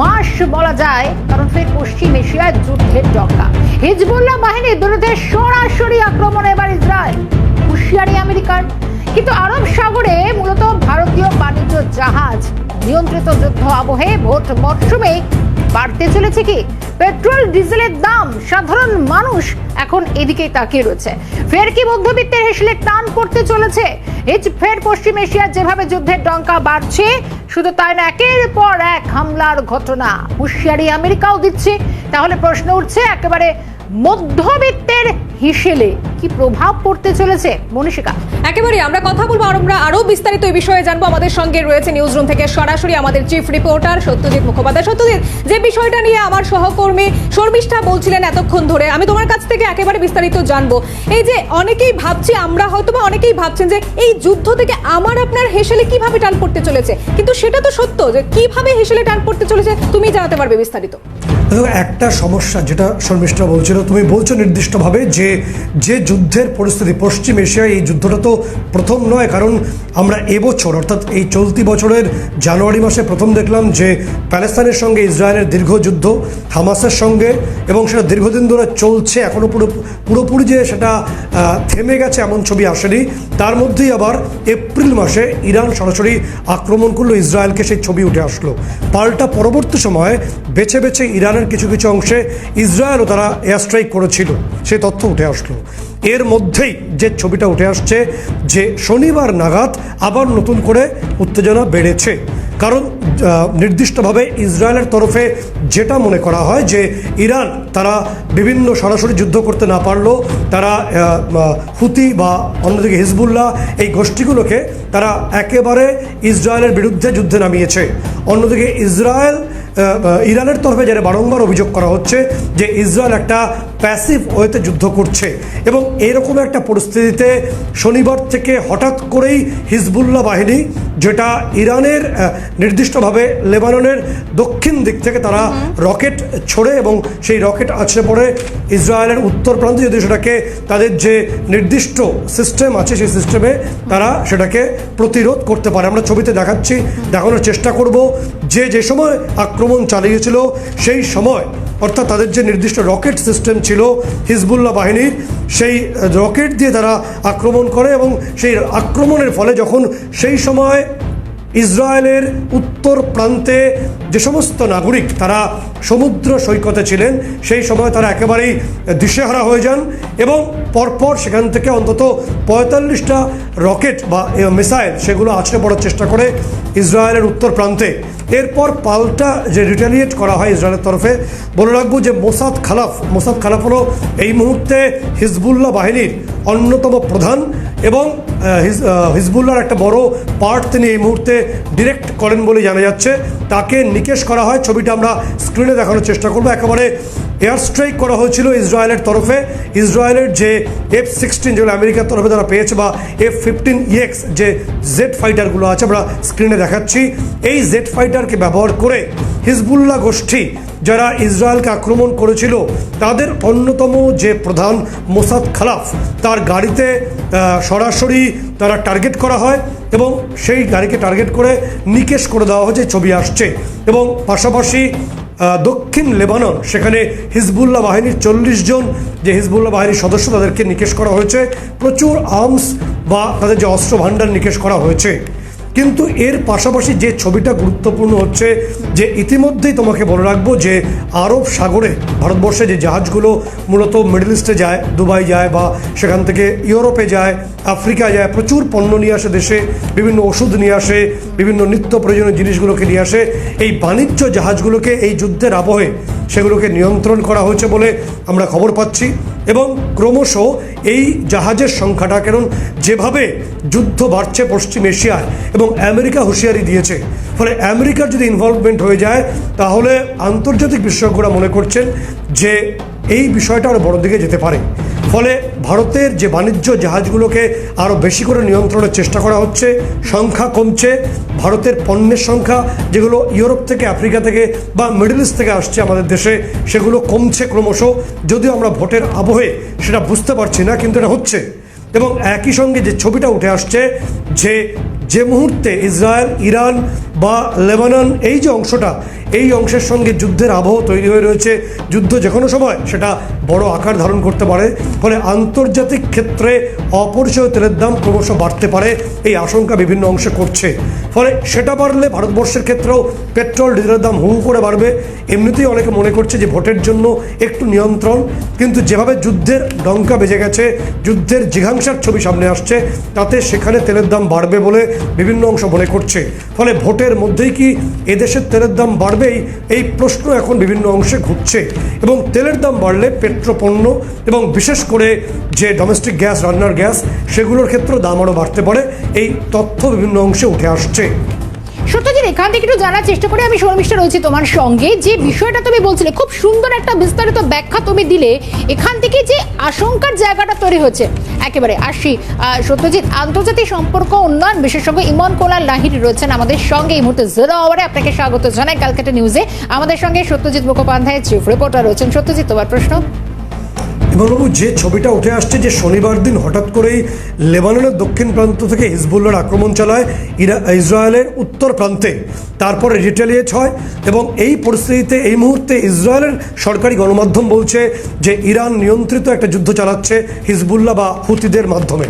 মাস বলা যায়, কারণ ফের পশ্চিম এশিয়ায় যুদ্ধের ডঙ্কা হিজবুল্লাহ বাহিনী বিরুদ্ধে সরাসরি আক্রমণ এবার ইসরায়েল, হুঁশিয়ারি আমেরিকার। কিন্তু আরব সাগরে মূলত ভারতীয় বাণিজ্য জাহাজ নিয়ন্ত্রিত যুদ্ধ আবহে ভোট মরশুমে বাড়তে চলেছে কি? পেট্রোল, ডিজেলের দাম, সাধারণ মানুষ এখন এদিকেই তাকিয়ে রয়েছে। ফের কি মধ্যবিত্তের হেসলে টান পড়তে চলেছে? এই ফের পশ্চিম এশিয়ার যেভাবে যুদ্ধের ডঙ্কা বাড়ছে, শুধু তাই না, একের পর এক হামলার ঘটনা। হুঁশিয়ারি আমেরিকাও দিচ্ছে। তাহলে প্রশ্ন উঠছে একেবারে মধ্যবিত্তের হিসেলে কি প্রভাব পড়তে চলেছে? মনীষিকা। একেবারে আমরা কথা বলব আমরা আরও বিস্তারিত এই বিষয়ে জানব। আমাদের সঙ্গে রয়েছে নিউজ রুম থেকে সরাসরি আমাদের চিফ রিপোর্টার সত্যজিৎ মুখোপাধ্যায়। সত্যজিৎ, যে বিষয়টা নিয়ে আমার সহকর্মী শর্মিষ্ঠা বলছিলেন এতক্ষণ ধরে, আমি তোমার কাছ থেকে একেবারে বিস্তারিত জানব। এই যে অনেকেই ভাবছি, আমরা হয়তো বা অনেকেই ভাবছেন যে এই যুদ্ধ থেকে আমার আপনার হেসেলে কীভাবে টান পড়তে চলেছে? কিন্তু সেটা তো সত্য যে কীভাবে হেসেলে টান পড়তে চলেছে, তুমি জানাতে পারবে বিস্তারিত। একটা সমস্যা যেটা শর্মিষ্ঠা বলছিল, তুমি বলছো নির্দিষ্টভাবে যে যে যুদ্ধের পরিস্থিতি পশ্চিম এশিয়ায় এই যুদ্ধটা তো প্রথম নয়, কারণ আমরা এবছর অর্থাৎ এই চলতি বছরের জানুয়ারি মাসে প্রথম দেখলাম যে প্যালেস্তানের সঙ্গে ইসরায়েলের দীর্ঘ যুদ্ধ, হামাসের সঙ্গে, এবং সেটা দীর্ঘদিন ধরে চলছে এখনও পুরো, পুরোপুরি যে সেটা থেমে গেছে এমন ছবি আসেনি। তার মধ্যেই আবার এপ্রিল মাসে ইরান সরাসরি আক্রমণ করল, ইসরায়েলকে সেই ছবি উঠে আসলো। পাল্টা পরবর্তী সময়ে বেছে বেছে ইরানের কিছু কিছু অংশে ইসরায়েলও তারা এয়ার স্ট্রাইক করেছিল সেই তথ্য উঠে আসলো। এর মধ্যেই যে ছবিটা উঠে আসছে, যে শনিবার নাগাদ আবার নতুন করে উত্তেজনা বেড়েছে। কারণ নির্দিষ্টভাবে ইসরায়েলের তরফে যেটা মনে করা হয় যে ইরান, তারা বিভিন্ন সরাসরি যুদ্ধ করতে না পারলেও তারা হুতি বা অন্যদিকে হিজবুল্লাহ এই গোষ্ঠীগুলোকে তারা একেবারে ইসরায়েলের বিরুদ্ধে যুদ্ধে নামিয়েছে। অন্যদিকে ইসরায়েল ইরানের তরফে যারা বারংবার অভিযোগ করা হচ্ছে যে ইসরায়েল একটা প্যাসিভ ওয়েতে যুদ্ধ করছে এবং এরকম একটা পরিস্থিতিতে শনিবার থেকে হঠাৎ করেই হিজবুল্লাহ বাহিনী যেটা ইরানের নির্দিষ্টভাবে লেবাননের দক্ষিণ দিক থেকে তারা রকেট ছোড়ে এবং সেই রকেট আছে পড়ে ইসরায়েলের উত্তর প্রান্তে যদি সেটাকে তাদের যে নির্দিষ্ট সিস্টেম আছে সেই সিস্টেমে তারা সেটাকে প্রতিরোধ করতে পারে। আমরা ছবিতে দেখাচ্ছি, দেখানোর চেষ্টা করব যে যে সময় আক্রমণ চালিয়েছিল সেই সময়, অর্থাৎ তাদের যে নির্দিষ্ট রকেট সিস্টেম ছিল হিজবুল্লাহ বাহিনীর, সেই রকেট দিয়ে তারা আক্রমণ করে এবং সেই আক্রমণের ফলে যখন সেই সময় ইসরায়েলের উত্তর প্রান্তে যে সমস্ত নাগরিক তারা সমুদ্র সৈকতে ছিলেন, সেই সময় তারা একেবারেই দিশেহারা হয়ে যান এবং পরপর সেখান থেকে অন্তত পঁয়তাল্লিশটা রকেট বা মিসাইল সেগুলো আছড়ে পড়ার চেষ্টা করে ইসরায়েলের উত্তর প্রান্তে। এরপর পাল্টা যে রিটালিয়েট করা হয় ইসরায়েলের তরফে, বলে রাখব যে মোসাদ খালাফ মোসাদ খালাফ হলো এই মুহূর্তে হিজবুল্লাহ বাহিনীর অন্যতম প্রধান এবং হিজবুল্লার একটা বড় পার্ট তিনি এই মুহূর্তে ডিরেক্ট করেন বলে জানা যাচ্ছে। তাকে নিকেশ করা হয়। ছবিটা আমরা স্ক্রিনে দেখানোর চেষ্টা করব। একেবারে এয়ার স্ট্রাইক করা হয়েছিল ইসরায়েলের তরফে। ইসরায়েলের যে এফ সিক্সটিন যেগুলো আমেরিকার তরফে তারা পেয়েছে বা এফ ফিফটিন ইএক্স যে জেড ফাইটারগুলো আছে, আমরা স্ক্রিনে দেখাচ্ছি। এই জেড ফাইটারকে ব্যবহার করে হিজবুল্লাহ গোষ্ঠী যারা ইসরায়েলকে আক্রমণ করেছিল, তাদের অন্যতম যে প্রধান মোসাদ খালাফ, তার গাড়িতে সরাসরি তারা টার্গেট করা হয় এবং সেই গাড়িকে টার্গেট করে নিকেশ করে দেওয়া হয়েছে, ছবি আসছে। এবং পাশাপাশি দক্ষিণ লেবানন, সেখানে হিজবুল্লাহ বাহিনীর চল্লিশ জন যে হিজবুল্লাহ বাহিনীর সদস্য তাদেরকে নিকেশ করা হয়েছে। প্রচুর আর্মস বা তাদের যে অস্ত্র ভাণ্ডার নিকেশ করা হয়েছে। কিন্তু এর পাশাপাশি যে ছবিটা গুরুত্বপূর্ণ হচ্ছে যে ইতিমধ্যেই তোমাকে বলে রাখব যে আরব সাগরে ভারতবর্ষে যে জাহাজগুলো মূলত মিডল ইস্টে যায়, দুবাই যায় বা সেখান থেকে ইউরোপে যায় আফ্রিকা যায়, প্রচুর পণ্য নিয়ে আসে দেশে, বিভিন্ন ওষুধ নিয়ে আসে, বিভিন্ন নিত্য প্রয়োজনীয় জিনিসগুলোকে নিয়ে আসে, এই বাণিজ্য জাহাজগুলোকে এই যুদ্ধের আবহে সেগুলোকে নিয়ন্ত্রণ করা হয়েছে বলে আমরা খবর পাচ্ছি এবং ক্রমশ এই জাহাজের সংখ্যাটা কারণ যেভাবে যুদ্ধ বাড়ছে পশ্চিম এশিয়ায় এবং আমেরিকা হুঁশিয়ারি দিয়েছে ফলে আমেরিকার যদি ইনভলভমেন্ট হয়ে যায়, তাহলে আন্তর্জাতিক বিশেষজ্ঞরা মনে করছেন যে এই বিষয়টা আরও বড় দিকে যেতে পারে। ফলে ভারতের যে বাণিজ্য জাহাজগুলোকে আরও বেশি করে নিয়ন্ত্রণের চেষ্টা করা হচ্ছে, সংখ্যা কমছে। ভারতের পণ্যের সংখ্যা, যেগুলো ইউরোপ থেকে, আফ্রিকা থেকে বা মিডল ইস্ট থেকে আসছে আমাদের দেশে, সেগুলো কমছে ক্রমশ। যদিও আমরা ভোটের আবহে সেটা বুঝতে পারছি না, কিন্তু এটা হচ্ছে। এবং একই সঙ্গে যে ছবিটা উঠে আসছে, যে যে মুহূর্তে ইসরায়েল ইরান বা লেবানন এই যে অংশটা এই অংশের সঙ্গে যুদ্ধের আবহ তৈরি হয়ে রয়েছে। যুদ্ধ যে কোনো সময় সেটা বড় আকার ধারণ করতে পারে। ফলে আন্তর্জাতিক ক্ষেত্রে অপরিচয় তেলের দাম ক্রমশ বাড়তে পারে। এই আশঙ্কা বিভিন্ন অংশে করছে। ফলে সেটা বাড়লে ভারতবর্ষের ক্ষেত্রেও পেট্রোল, ডিজেলের দাম হু করে বাড়বে। এমনিতেই অনেকে মনে করছে যে ভোটের জন্য একটু নিয়ন্ত্রণ। কিন্তু যেভাবে যুদ্ধের ডঙ্কা বেজে গেছে, যুদ্ধের জিঘাংসার ছবি সামনে আসছে, তাতে সেখানে তেলের দাম বাড়বে বলে বিভিন্ন অংশ মনে করছে। ফলে ভোটের মধ্যেই কি এদেশের তেলের দাম বাড়বেই এই প্রশ্ন এখন বিভিন্ন অংশে ঘুরছে। এবং তেলের দাম বাড়লে পেট্রোপণ্য এবং বিশেষ করে যে ডোমেস্টিক গ্যাস রান্নার গ্যাস সেগুলোর ক্ষেত্রে দাম আরও বাড়তে পারে। এই তথ্য বিভিন্ন অংশে উঠে আসছে। সত্যজিৎ, এখান থেকে একটু জানার চেষ্টা করি আমি শর্মিষ্ঠা রয়েছি তোমার সঙ্গে। যে বিষয়টা তুমি বলছিলে, খুব সুন্দর একটা বিস্তারিত ব্যাখ্যা তুমি দিলে, এখান থেকে যে আশঙ্কার জায়গাটা তৈরি হচ্ছে, একেবারে। আসি সত্যজিৎ, আন্তর্জাতিক সম্পর্ক উন্নয়ন বিশেষজ্ঞ ইমন কোলাল লাহিরি রয়েছেন আমাদের সঙ্গে। এই মুহূর্তে জিরো আওয়ারে আপনাকে স্বাগত জানাই, ক্যালকাটা নিউজে। আমাদের সঙ্গে সত্যজিৎ মুখোপাধ্যায় চিফ রিপোর্টার রয়েছেন। সত্যজিৎ, তোমার প্রশ্ন? ইমামবাবু যে ছবিটা উঠে আসছে যে শনিবার দিন হঠাৎ করেই লেবাননের দক্ষিণ প্রান্ত থেকে হিজবুল্লার আক্রমণ চালায় ইরা, ইসরায়েলের উত্তর প্রান্তে। তারপরে রিটেলিয়েট হয় এবং এই পরিস্থিতিতে এই মুহূর্তে ইসরায়েলের সরকারি গণমাধ্যম বলছে যে ইরান নিয়ন্ত্রিত একটা যুদ্ধ চালাচ্ছে হিজবুল্লাহ বা হুতিদের মাধ্যমে।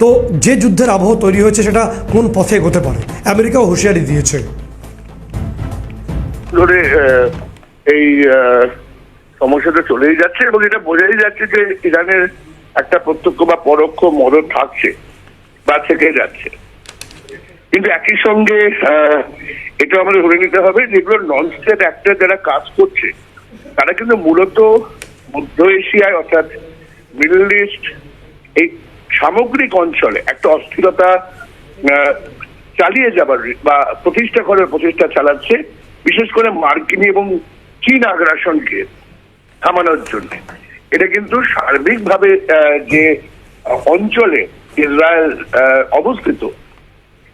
তো যে যুদ্ধের আবহ তৈরি হয়েছে সেটা কোন পথে এগোতে পারে? আমেরিকাও হুঁশিয়ারি দিয়েছে। এই সমস্যাটা চলেই যাচ্ছে এবং এটা বোঝাই যাচ্ছে যে ইরানের একটা প্রত্যক্ষ বা পরোক্ষ মদত থাকছে বা থেকে যাচ্ছে। কিন্তু একই সঙ্গে এটা আমাদের ধরে নিতে হবে যেগুলো নন স্টেট অ্যাক্টর যারা কাজ করছে, তারা কিন্তু মূলত মধ্য এশিয়ায় অর্থাৎ মিডল ইস্ট এই সামগ্রিক অঞ্চলে একটা অস্থিরতা চালিয়ে যাবার বা প্রতিষ্ঠা করার প্রচেষ্টা চালাচ্ছে, বিশেষ করে মার্কিন এবং চীন আগ্রাসনকে। থামানোর জন্য। এটা কিন্তু সার্বিকভাবে যে অঞ্চলে ইসরায়েল অবস্থিত,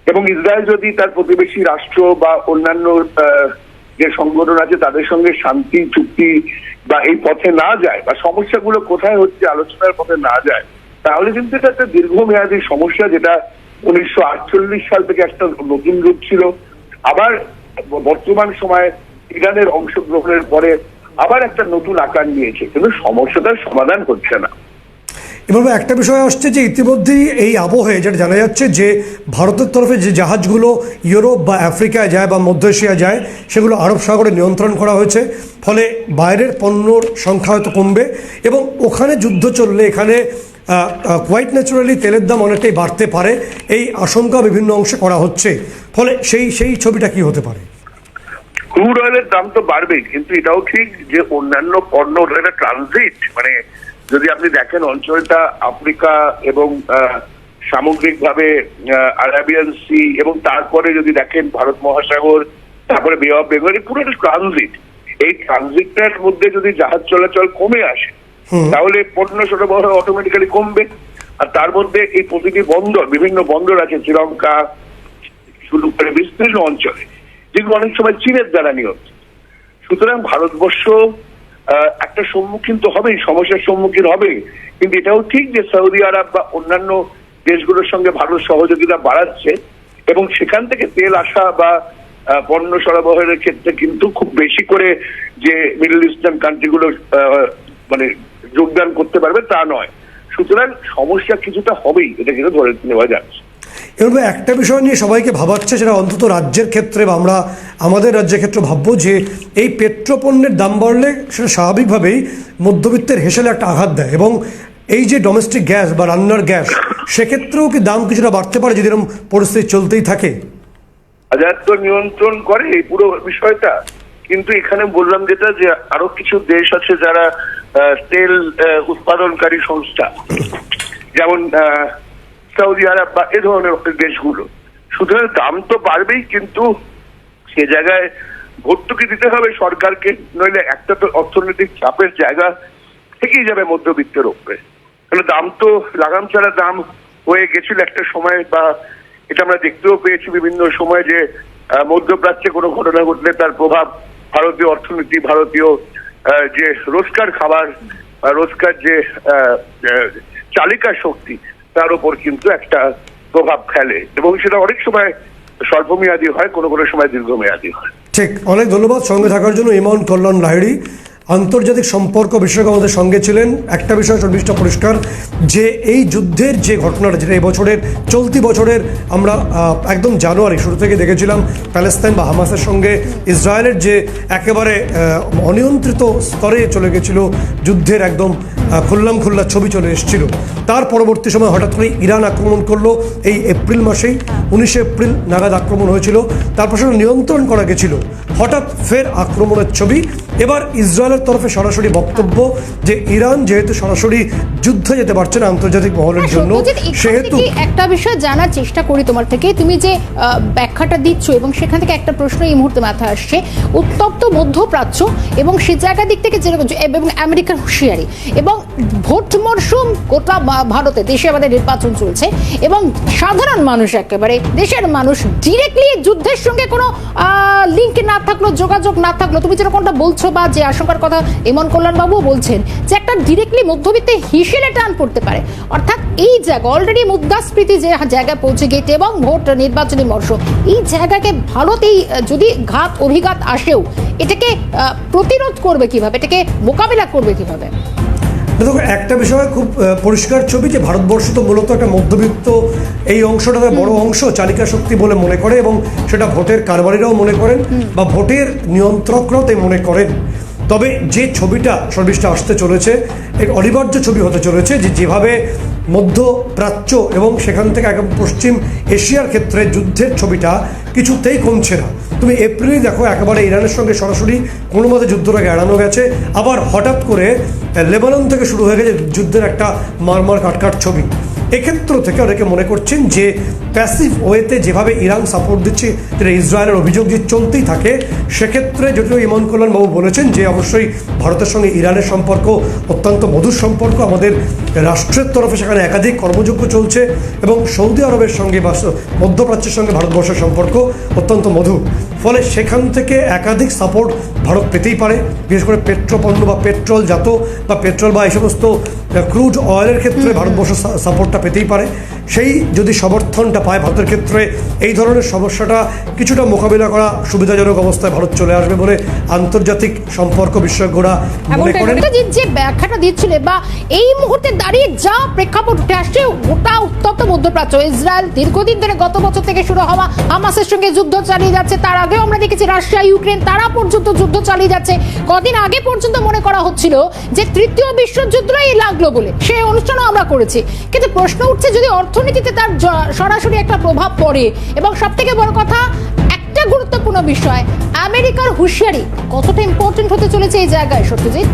এবং ইসরায়েল যদি তার প্রতিবেশী রাষ্ট্র বা অন্যান্য যে সংগঠন আছে, তাদের সঙ্গে শান্তি, চুক্তি বা এই পথে না যায় বা সমস্যাগুলো কোথায় হচ্ছে, আলোচনার পথে না যায়, তাহলে কিন্তু এটা একটা দীর্ঘমেয়াদী সমস্যা যেটা উনিশশো আটচল্লিশ সাল থেকে একটা নতুন রূপ ছিল। আবার বর্তমান সময়ে ইরানের অংশগ্রহণের পরে আবার একটা নতুন আকার নিয়েছে, কিন্তু সমস্যাটার সমাধান হচ্ছে না। এভাবে একটা বিষয় আসছে যে ইতিমধ্যেই এই আবহে যেটা জানা যাচ্ছে যে ভারতের তরফে যে জাহাজগুলো ইউরোপ বা আফ্রিকায় যায় বা মধ্য এশিয়া যায়, সেগুলো আরব সাগরে নিয়ন্ত্রণ করা হয়েছে, ফলে বাইরের পণ্যর সংখ্যা হয়তো কমবে এবং ওখানে যুদ্ধ চললে এখানে কোয়াইট ন্যাচুরালি তেলের দাম অনেকটাই বাড়তে পারে। এই আশঙ্কা বিভিন্ন অংশে করা হচ্ছে, ফলে সেই সেই ছবিটা কি হতে পারে? ক্রুড অয়েলের দাম তো বাড়বেই কিন্তু এটাও ঠিক যে অন্যান্য পণ্য একটা ট্রানজিট মানে যদি আপনি দেখেন অঞ্চলটা আফ্রিকা এবং সামগ্রিকভাবে আরাবিয়ান সি এবং তারপরে যদি দেখেন ভারত মহাসাগর তারপরে বে অফ বেঙ্গল পুরো একটা ট্রানজিট এই ট্রানজিটটার মধ্যে যদি জাহাজ চলাচল কমে আসে তাহলে পণ্য সরবরাহ অটোমেটিক্যালি কমবে। আর তার মধ্যে এই প্রতিটি বন্দর বিভিন্ন বন্দর আছে শ্রীলঙ্কা শুরু করে বিস্তীর্ণ অঞ্চলে যেগুলো অনেক সময় চীনের দ্বারা নিয়ন্ত্রিত সুতরাং ভারতবর্ষ একটা সম্মুখীন তো হবেই, সমস্যার সম্মুখীন হবেই কিন্তু এটাও ঠিক যে সৌদি আরব বা অন্যান্য দেশগুলোর সঙ্গে ভারত সহযোগিতা বাড়াচ্ছে এবং সেখান থেকে তেল আসা বা পণ্য সরবরাহের ক্ষেত্রে কিন্তু খুব বেশি করে যে মিডল ইস্টার্ন কান্ট্রিগুলো মানে যোগদান করতে পারবে তা নয়। সুতরাং সমস্যা কিছুটা হবেই, এটা কিন্তু ধরে নেওয়া যাচ্ছে। এরকম একটা বিষয় নিয়ে সবাইকে ভাবাচ্ছে সেটা অন্তত রাজ্যের ক্ষেত্রে বা আমরা আমাদের রাজ্যের ক্ষেত্রে ভাববো যে এই পেট্রোপণ্যের দাম বাড়লে সেটা স্বাভাবিকভাবেই মধ্যবিত্তের হেসেলে একটা আঘাত দেয়। এবং এই যে ডোমেস্টিক গ্যাস বা রান্নার গ্যাস সেক্ষেত্রেও কি দাম কিছুটা বাড়তে পারে যদি এরকম পরিস্থিতি চলতেই থাকে? তো নিয়ন্ত্রণ করে এই পুরো বিষয়টা কিন্তু এখানে বললাম যেটা যে আরও কিছু দেশ আছে যারা তেল উৎপাদনকারী সংস্থা। যেমন আহ, সৌদি আরব বা এ ধরনের দেশগুলো। সুতরাং দাম তো বাড়বেই, কিন্তু সে জায়গায় ভর্তুকি দিতে হবে সরকারকে, নইলে একটা তো অর্থনৈতিক চাপের জায়গা থেকেই যাবে মধ্যবিত্তের উপরে তাহলে দাম তো লাগাম ছাড়া দাম হয়ে গেছিল একটা সময় বা এটা আমরা দেখতেও পেয়েছি বিভিন্ন সময় যে মধ্যপ্রাচ্যে কোনো ঘটনা ঘটলে তার প্রভাব ভারতীয় অর্থনীতি, ভারতীয় যে রোজকার খাবার রোজকার যে চালিকা শক্তি তার উপর কিন্তু একটা প্রভাব ফেলে এবং সেটা অনেক সময় স্বল্পমেয়াদী হয়, কোনো কোনো সময় দীর্ঘমেয়াদী হয়। ঠিক, অনেক ধন্যবাদ। সঙ্গে থাকার জন্য ইমন কল্যাণ লাহিড়ি, আন্তর্জাতিক সম্পর্ক বিষয়ক আমাদের সঙ্গে ছিলেন। একটা বিষয় সর্বিষ্ট পরিষ্কার, যে এই যুদ্ধের যে ঘটনাটা, যেটা এবছরের চলতি বছরের আমরা একদম জানুয়ারি শুরু থেকে দেখেছিলাম, প্যালেস্তাইন বা হামাসের সঙ্গে ইসরায়েলের যে একেবারে অনিয়ন্ত্রিত স্তরে চলে গেছিল যুদ্ধের একদম খুল্লাম খুল্লা ছবি চলে এসেছিল। তার পরবর্তী সময় হঠাৎ করে ইরান আক্রমণ করল এই এপ্রিল মাসেই। উনিশে এপ্রিল নাগাদ আক্রমণ হয়েছিল। তারপর সেটা নিয়ন্ত্রণ করা গেছিল। হঠাৎ ফের আক্রমণের ছবি। এবার ইসরায়েলের তরফে সরাসরি বক্তব্য যে ইরান যেহেতু সরাসরি যুদ্ধে যেতে পারছে না আন্তর্জাতিক মহলের জন্য সেহেতু একটা বিষয় জানার চেষ্টা করি তোমার থেকে। তুমি যে ব্যাখ্যাটা দিচ্ছ এবং সেখান থেকে একটা প্রশ্ন এই মুহূর্তে মাথায় আসছে। উত্তপ্ত মধ্যপ্রাচ্য এবং সে জায়গা দিক থেকে যেরকম এবং আমেরিকার হুঁশিয়ারি। এবং ভোট মরশুম গোটা ভারতে, দেশে আমাদের নির্বাচন চলছে এবং সাধারণ মানুষ একেবারে, দেশের মানুষ ডিরেক্টলি যুদ্ধের সঙ্গে কোনো লিঙ্ক না থাকল, যোগাযোগ না থাকল। তুমি যেরকমটা বলছো বা যে আশঙ্কার কথা এমন কল্যাণবাবুও বলছেন, যে একটা ডিরেক্টলি মধ্যবিত্তে হিসেলে টান পড়তে পারে। অর্থাৎ এই জায়গা অলরেডি মুদ্রাস্ফীতি যে জায়গায় পৌঁছে গেছে এবং ভোট নির্বাচনী মরশুম, এই জায়গাকে ভারত এই যদি ঘাত, অভিঘাত আসেও, এটাকে প্রতিরোধ করবে কীভাবে? এটাকে মোকাবিলা করবে কীভাবে? দেখো একটা বিষয় খুব পরিষ্কার ছবি যে ভারতবর্ষ তো মূলত একটা মধ্যবিত্ত এই অংশটা বড় অংশ চালিকা শক্তি বলে মনে করে এবং সেটা ভোটের কারবারিরাও মনে করেন বা ভোটের নিয়ন্ত্রকরাও তাই মনে করেন। তবে যে ছবিটা সর্বিষ্টা আসতে চলেছে এক অনিবার্য ছবি হতে চলেছে যে যেভাবে মধ্যপ্রাচ্য এবং সেখান থেকে একদম পশ্চিম এশিয়ার ক্ষেত্রে যুদ্ধের ছবিটা কিছুতেই কমছে না। তুমি এপ্রিলে দেখো একেবারে ইরানের সঙ্গে সরাসরি কোনো মতে যুদ্ধটাকে এড়ানো গেছে। আবার হঠাৎ করে লেবানন থেকে শুরু হয়ে গেছে যুদ্ধের একটা মারমার কাটকাট ছবি। এক্ষেত্র থেকে অনেকে মনে করছেন যে প্যাসিভ ওয়েতে যেভাবে ইরান সাপোর্ট দিচ্ছে যেটা ইসরায়েলের অভিযোগ যে চলতেই থাকে সেক্ষেত্রে যদিও ইমন কল্যাণবাবু বলেছেন যে অবশ্যই ভারতের সঙ্গে ইরানের সম্পর্ক অত্যন্ত মধুর সম্পর্ক আমাদের রাষ্ট্রের তরফে সেখানে একাধিক কর্মযোগ্য চলছে এবং সৌদি আরবের সঙ্গে বা মধ্যপ্রাচ্যের সঙ্গে ভারতবর্ষের সম্পর্ক অত্যন্ত মধুর। ফলে সেখান থেকে একাধিক সাপোর্ট ভারত পেতেই পারে বিশেষ করে পেট্রোপণ্য বা পেট্রোল জাত বা পেট্রোল বা এই সমস্ত ক্রুড অয়েলের ক্ষেত্রে ভারতবর্ষ সাপোর্টটা পেতেই পারে সেই যদি সমর্থনটা পায় ভারতের ক্ষেত্রে এই ধরনের সমস্যাটা কিছুটা মোকাবিলা করা সুবিধাজনক অবস্থায় ভারত চলে আসবে বলে আন্তর্জাতিক সম্পর্ক বিশেষজ্ঞরা মনে করেন? যে ব্যাখ্যাটা দিচ্ছিলে বা এই মুহূর্তে দাঁড়িয়ে যা প্রেক্ষাপট উঠে আসছে গোটা উত্তপ্ত মধ্যপ্রাচ্য। ইসরায়েল দীর্ঘদিন ধরে গত বছর থেকে শুরু হওয়া হামাসের সঙ্গে যুদ্ধ চালিয়ে যাচ্ছে তার আগেও আমরা দেখেছি রাশিয়া ইউক্রেন তারা পর্যন্ত যুদ্ধ চালিয়ে যাচ্ছে। কদিন আগে পর্যন্ত মনে করা হচ্ছিল যে তৃতীয় বিশ্বযুদ্ধই লাগল বলে। সেই অনুষ্ঠানও আমরা করেছি। কিন্তু প্রশ্ন উঠছে যদি অর্থনীতিতে তার সরাসরি একটা প্রভাব পড়ে। এবং সব থেকে বড় কথা, একটা গুরুত্বপূর্ণ বিষয়, আমেরিকার হুঁশিয়ারি কতটা ইম্পর্টেন্ট হতে চলেছে এই জায়গায়, সত্যজিৎ?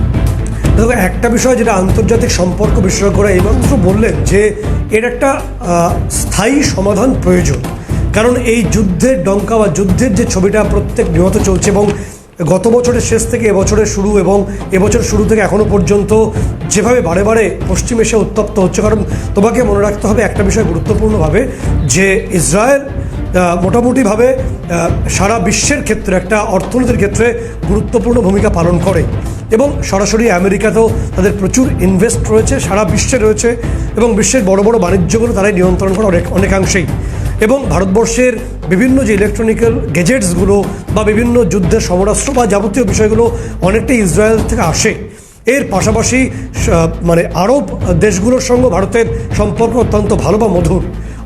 দেখো, একটা বিষয় যেটা আন্তর্জাতিক সম্পর্ক বিশেষজ্ঞরা এইমাত্র বললেন যে, এর একটা স্থায়ী সমাধান প্রয়োজন। কারণ এই যুদ্ধের, ডঙ্কা বা যুদ্ধের যে ছবিটা প্রত্যেক নিহত চলছে এবং গত বছরের শেষ থেকে এবছরের শুরু এবং এবছর শুরু থেকে এখনও পর্যন্ত যেভাবে বারে বারে পশ্চিম এশিয়া উত্তপ্ত হচ্ছে, কারণ তোমাকে মনে রাখতে হবে একটা বিষয় গুরুত্বপূর্ণভাবে, যে ইসরায়েল মোটামুটিভাবে সারা বিশ্বের ক্ষেত্রে, একটা অর্থনীতির ক্ষেত্রে গুরুত্বপূর্ণ ভূমিকা পালন করে এবং সরাসরি আমেরিকাতেও তাদের প্রচুর ইনভেস্ট রয়েছে, সারা বিশ্বে রয়েছে এবং বিশ্বের বড় বড় বাণিজ্যগুলো তারাই নিয়ন্ত্রণ করে অনেক অনেকাংশেই। এবং ভারতবর্ষের বিভিন্ন যে ইলেকট্রনিক্যাল গেজেটসগুলো বা বিভিন্ন যুদ্ধের সমরাস্ত্র বা যাবতীয় বিষয়গুলো অনেকটাই ইসরায়েল থেকে আসে। এর পাশাপাশি মানে আরব দেশগুলোর সঙ্গে ভারতের সম্পর্ক অত্যন্ত ভালো বা মধুর।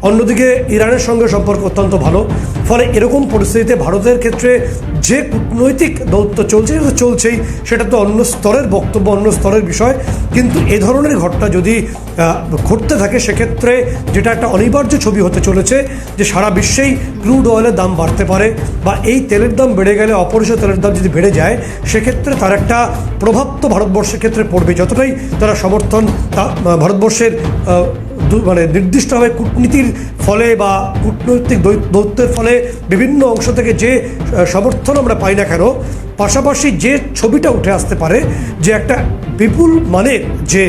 অন্যদিকে ইরানের সঙ্গে সম্পর্ক অত্যন্ত ভালো। ফলে এরকম পরিস্থিতিতে ভারতের ক্ষেত্রে যে কূটনৈতিক দৌত্য চলছে চলছেই। সেটা তো অন্য স্তরের বক্তব্য, অন্য স্তরের বিষয়। কিন্তু এ ধরনের ঘটনা যদি ঘটতে থাকে, সেক্ষেত্রে যেটা একটা অনিবার্য ছবি হতে চলেছে, যে সারা বিশ্বেই ক্রুড অয়েলের দাম বাড়তে পারে বা এই তেলের দাম বেড়ে গেলে অপরিসর তেলের দাম যদি বেড়ে যায়, সেক্ষেত্রে তার একটা প্রভাব তো ভারতবর্ষের ক্ষেত্রে পড়বে। যতটাই তারা সমর্থন ভারতবর্ষের মানে নির্দিষ্টভাবে কূটনীতির ফলে বা কূটনৈতিক দৌত্যের ফলে বিভিন্ন অংশ থেকে যে সমর্থন আমরা পাই না কেন, পাশাপাশি যে ছবিটা উঠে আসতে পারে, যে একটা বিপুল মানের যে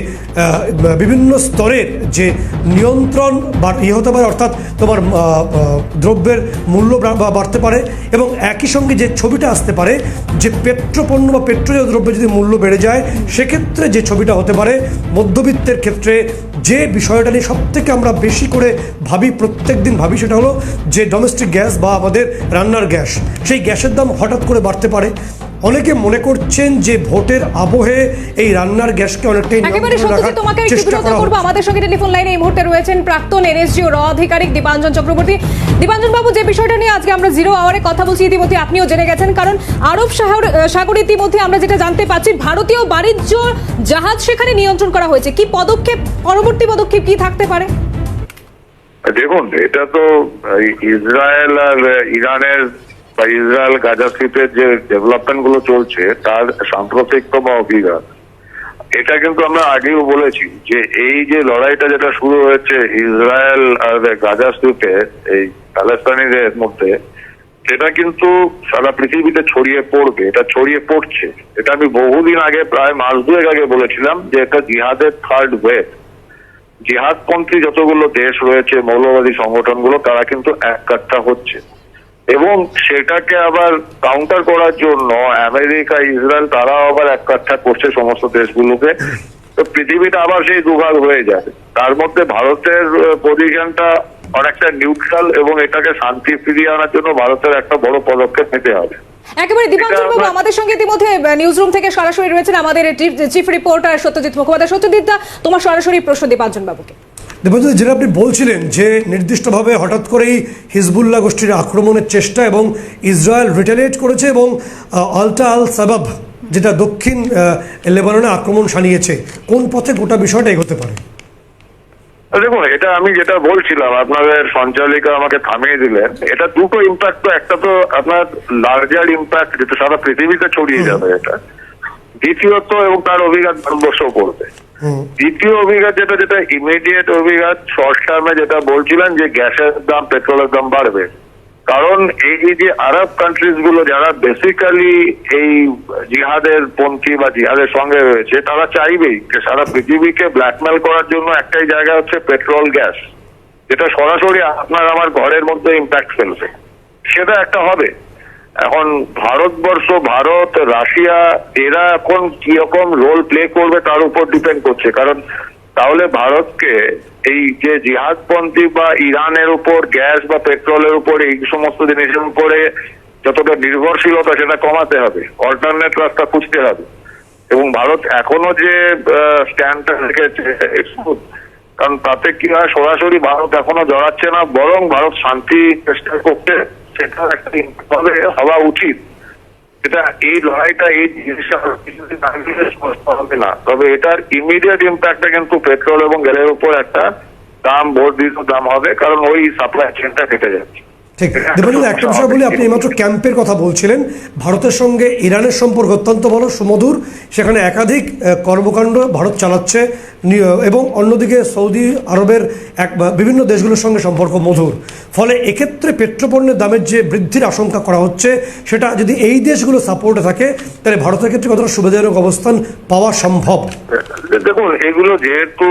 বিভিন্ন স্তরের যে নিয়ন্ত্রণ বা ইয়ে হতে পারে অর্থাৎ তোমার দ্রব্যের মূল্য বাড়তে পারে এবং একই সঙ্গে যে ছবিটা আসতে পারে, যে পেট্রোপণ্য বা পেট্রোলীয় দ্রব্যের যদি মূল্য বেড়ে যায়, সেক্ষেত্রে যে ছবিটা হতে পারে, মধ্যবিত্তের ক্ষেত্রে যে বিষয়টা নিয়ে সবথেকে আমরা বেশি করে ভাবি প্রত্যেক দিন ভাবি সেটা হলো যে ডোমেস্টিক গ্যাস বা আমাদের রান্নার গ্যাস সেই গ্যাসের দাম হঠাৎ করে বাড়তে পারে। অনেকে মনে করছেন যে ভোটের আবহে এই রান্নার গ্যাসকে অনেকটাই একেবারে নিয়ন্ত্রণে তোমাকে একটু বিরত করব। আমাদের সঙ্গে টেলিফোন লাইনে এই মুহূর্তে রয়েছেন প্রাক্তন এনএসজিও র আধিকারিক দীপাঞ্জন চক্রবর্তী। দীপাঞ্জন বাবু যে বিষয়টা নিয়ে আজকে আমরা জিরো আওয়ারে কথা বলছি ইতিমধ্যে আপনিও জেনে গেছেন কারণ আরব সাগর সাগর ইতিমধ্যে আমরা যেটা জানতে পারছি ভারতীয় বাণিজ্য জাহাজ সেখানে নিয়ন্ত্রণ করা হয়েছে। কি পদক্ষেপ পরবর্তী পদক্ষেপ কি থাকতে পারে? দেখুন এটা তো ইসরায়েল আর ইরানের বা ইসরায়েল গাজা স্ট্রিপের যে ডেভেলপমেন্টগুলো চলছে, তার সাম্প্রতিকতম অভিজ্ঞতা এটা কিন্তু আমরা আগেও বলেছি যে এই যে লড়াইটা যেটা শুরু হয়েছে ইসরায়েল আর গাজা স্ট্রিপে এই প্যালেস্তানিদের মধ্যে, সেটা কিন্তু সারা পৃথিবীতে ছড়িয়ে পড়বে, এটা ছড়িয়ে পড়ছে। এটা আমি বহুদিন আগে, প্রায় মাস দুয়েক আগে বলেছিলাম যে এটা জিহাদের থার্ড ওয়েভ জিহাদপন্থী যতগুলো দেশ রয়েছে, মৌলবাদী সংগঠনগুলো, তারা কিন্তু এক কাট্টা হচ্ছে। এবং সেটাকে আবার কাউন্টার করার জন্য আমেরিকা ইসরায়েল তারা আবার এক কাট্টা করছে সমস্ত দেশগুলোকে। তো পৃথিবীটা আবার সেই দুভাগ হয়ে যাবে তার মধ্যে ভারতের পজিশনটা অনেকটা নিউট্রাল এবং এটাকে শান্তি ফিরিয়ে আনার জন্য ভারতের একটা বড় পদক্ষেপ নিতে হবে। একেবারে দীপাঞ্জন বাবু আমাদের সঙ্গে ইতিমধ্যে নিউজ রুম থেকে সরাসরি রয়েছেন আমাদের চিফ রিপোর্টার সত্যজিৎ মুখোপাধ্যায়। সত্যজিৎ দা তোমার সরাসরি প্রশ্ন দীপাঞ্জন বাবুকে। দেবজিৎ যেটা আপনি বলছিলেন যে নির্দিষ্টভাবে হঠাৎ করেই হিজবুল্লাহ গোষ্ঠীর আক্রমণের চেষ্টা এবং ইসরায়েল রিটালিয়েট করেছে এবং আলটা আল সাবাব যেটা দক্ষিণ লেবাননে আক্রমণ সানিয়েছে কোন পথে গোটা বিষয়টা এগোতে পারে? দেখুন এটা আমি যেটা বলছিলাম আপনাদের সঞ্চালিকা আমাকে থামিয়ে দিলেন এটা দুটো ইম্প্যাক্ট তো একটা তো আপনার লার্জার ইম্প্যাক্ট যেটা সারা পৃথিবীতে ছড়িয়ে যাবে এটা। দ্বিতীয়ত এবং তার অভিঘাত ভারতবর্ষও পড়বে দ্বিতীয় অভিঘাত যেটা যেটা ইমিডিয়েট অভিঘাত শর্ট টার্মে যেটা বলছিলেন যে গ্যাসের দাম পেট্রোলের দাম বাড়বে। কারণ এই যে আরব কান্ট্রিজগুলো যারা বেসিক্যালি এই জিহাদের পন্থী বা জিহাদের সঙ্গে রয়েছে তারা চাইবেই যে সারা পৃথিবীকে ব্ল্যাকমেল করার জন্য একটাই জায়গা হচ্ছে পেট্রোল গ্যাস। যেটা সরাসরি আপনার আমার ঘরের মধ্যে ইম্প্যাক্ট ফেলবে। সেটা একটা হবে। এখন ভারতবর্ষ, ভারত, রাশিয়া, এরা এখন কীরকম রোল প্লে করবে তার উপর ডিপেন্ড করছে। কারণ তাহলে ভারতকে এই যে জিহাদপন্থী বা ইরানের উপর গ্যাস বা পেট্রোলের উপর এই সমস্ত জিনিসের উপরে যতটা নির্ভরশীলতা সেটা কমাতে হবে অল্টারনেট রাস্তা খুঁজতে হবে। এবং ভারত এখনও যে স্ট্যান্ডটা রেখেছে কারণ তাতে কি হয়, সরাসরি ভারত এখনও জড়াচ্ছে না, বরং ভারত শান্তি চেষ্টা করতে সেটা একটা হওয়া উচিত। এটা এই লড়াইটা এই জিনিসটা কিছুদিন আগে স্পষ্ট হবে না। তবে এটার ইমিডিয়েট ইম্প্যাক্টটা কিন্তু পেট্রোল এবং গ্যাসের উপর একটা দাম বর্ধিত দাম হবে কারণ ওই সাপ্লাই চেনটা কেটে যাচ্ছে। ঠিক। দেবানন্দ একটা বিষয় বলি আপনি এইমাত্র ক্যাম্পের কথা বলছিলেন। ভারতের সঙ্গে ইরানের সম্পর্ক অত্যন্ত ভালো সুমধুর। সেখানে একাধিক কর্মকাণ্ড ভারত চালাচ্ছে। এবং অন্যদিকে সৌদি আরবের এক বিভিন্ন দেশগুলোর সঙ্গে সম্পর্ক মধুর। ফলে এক্ষেত্রে পেট্রোপণ্যের দামের যে বৃদ্ধির আশঙ্কা করা হচ্ছে, সেটা যদি এই দেশগুলো সাপোর্টে থাকে, তাহলে ভারতের ক্ষেত্রে কতটা সুবিধাজনক অবস্থান পাওয়া সম্ভব? দেখুন, এগুলো যেহেতু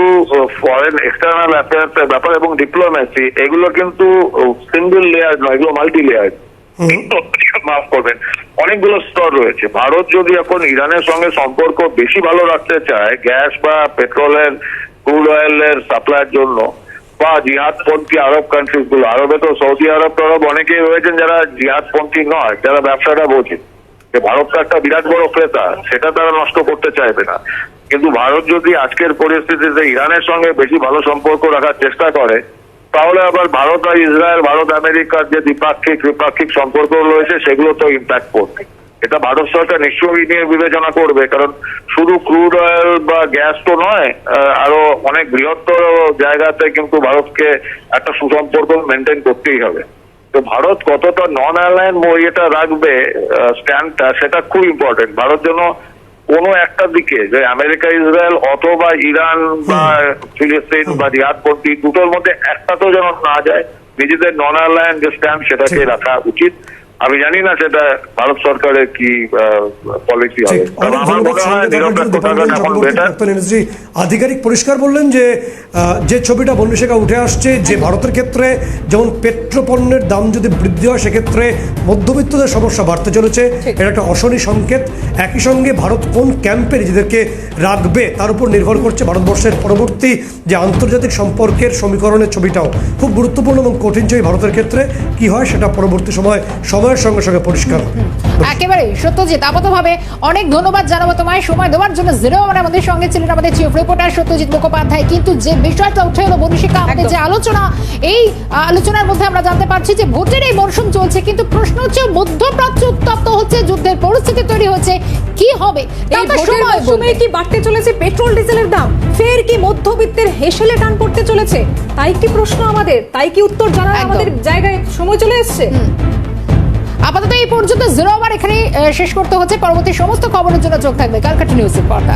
ফরেন এক্সটার্নাল অ্যাফেয়ার্স ব্যাপার এবং ডিপ্লোম্যাসি এগুলো কিন্তু সিঙ্গেল লেয়ার নয়, এগুলো মাল্টি লেয়ার মাফ করবেন, অনেকগুলো স্তর রয়েছে। ভারত যদি এখন ইরানের সঙ্গে সম্পর্ক বেশি ভালো রাখতে চায়, গ্যাস বা পেট্রোলের ক্রুড অয়েলের সাপ্লাইয়ের জন্য, বা জিহাদপন্থী আরব কান্ট্রিজগুলো, আরবে তো সৌদি আরব টরব অনেকেই রয়েছেন যারা জিহাদপন্থী নয়, যারা ব্যবসাটা বোঝে। যে ভারত তো একটা বিরাট বড় ক্রেতা, সেটা তারা নষ্ট করতে চাইবে না। কিন্তু ভারত যদি আজকের পরিস্থিতিতে ইরানের সঙ্গে বেশি ভালো সম্পর্ক রাখার চেষ্টা করে তাহলে আবার ভারত আর ইসরায়েল, ভারত আমেরিকার যে দ্বিপাক্ষিক, ত্রিপাক্ষিক সম্পর্ক রয়েছে, সেগুলো তো ইম্প্যাক্ট করবে। এটা ভারত সরকার নিশ্চয়ই নিয়ে বিবেচনা করবে, কারণ শুধু ক্রুড অয়েল বা গ্যাস তো নয় আরও অনেক বৃহত্তর জায়গাতে কিন্তু ভারতকে একটা সুসম্পর্ক মেনটেন করতেই হবে। তো ভারত কতটা নন অ্যালাইন ইয়েটা রাখবে স্ট্যান্ডটা সেটা খুব ইম্পর্টেন্ট ভারত যেন কোনো একটা দিকে যে আমেরিকা ইসরায়েল অথবা ইরান বা ফিলিস্তিন বা রিয়াদপন্থী দুটোর মধ্যে একটা তো যেন না যায় নিজেদের নন অ্যালায়েন্স যে স্ট্যান্ড সেটাকে রাখা উচিত। আমি জানি না সেটা ভারত সরকারের কি পলিসি হবে। আধিকারিক পরিষ্কার বললেন যে যে ছবিটা উঠে আসছে যে ভারতের ক্ষেত্রে যেমন পেট্রোপণ্যের দাম যদি বৃদ্ধি হয় সেক্ষেত্রে মধ্যবিত্তদের সমস্যা বাড়তে চলেছে। এটা একটা অশনি সংকেত। একই সঙ্গে ভারত কোন ক্যাম্পে নিজেদেরকে রাখবে তার উপর নির্ভর করছে ভারতবর্ষের পরবর্তী যে আন্তর্জাতিক সম্পর্কের সমীকরণের ছবিটাও। খুব গুরুত্বপূর্ণ এবং কঠিন ছবি ভারতের ক্ষেত্রে। কি হয় সেটা পরবর্তী সময় সময় সময়ের সঙ্গে সঙ্গে পরিষ্কার হবে। একেবারে সত্যজিৎ আপাতভাবে অনেক ধন্যবাদ জানাব তোমায়। সময় দেওয়ার জন্য জিরো মানে আমাদের সঙ্গে ছিলেন আমাদের চিফ রিপোর্টার সত্যজিৎ মুখোপাধ্যায়। কিন্তু যে বিষয়টা উঠে এলো বনিশিকা আমাদের যে আলোচনা এই আলোচনার মধ্যে আমরা জানতে পারছি যে ভোটের এই মরশুম চলছে কিন্তু প্রশ্ন হচ্ছে মধ্যপ্রাচ্য উত্তপ্ত হচ্ছে যুদ্ধের পরিস্থিতি তৈরি হচ্ছে কি হবে? এই ভোটের সময় মরশুমে কি বাড়তে চলেছে পেট্রোল ডিজেলের দাম? ফের কি মধ্যবিত্তের হেসেলে টান পড়তে চলেছে? তাই কি প্রশ্ন আমাদের? তাই কি উত্তর জানার আমাদের জায়গায় সময় চলে এসেছে? আপাতত এই পর্যন্ত জিরো আবার এখানে শেষ করতে হচ্ছে। পরবর্তী সমস্ত খবরের জন্য চোখ থাকবে কালকাটা নিউজের পর্দা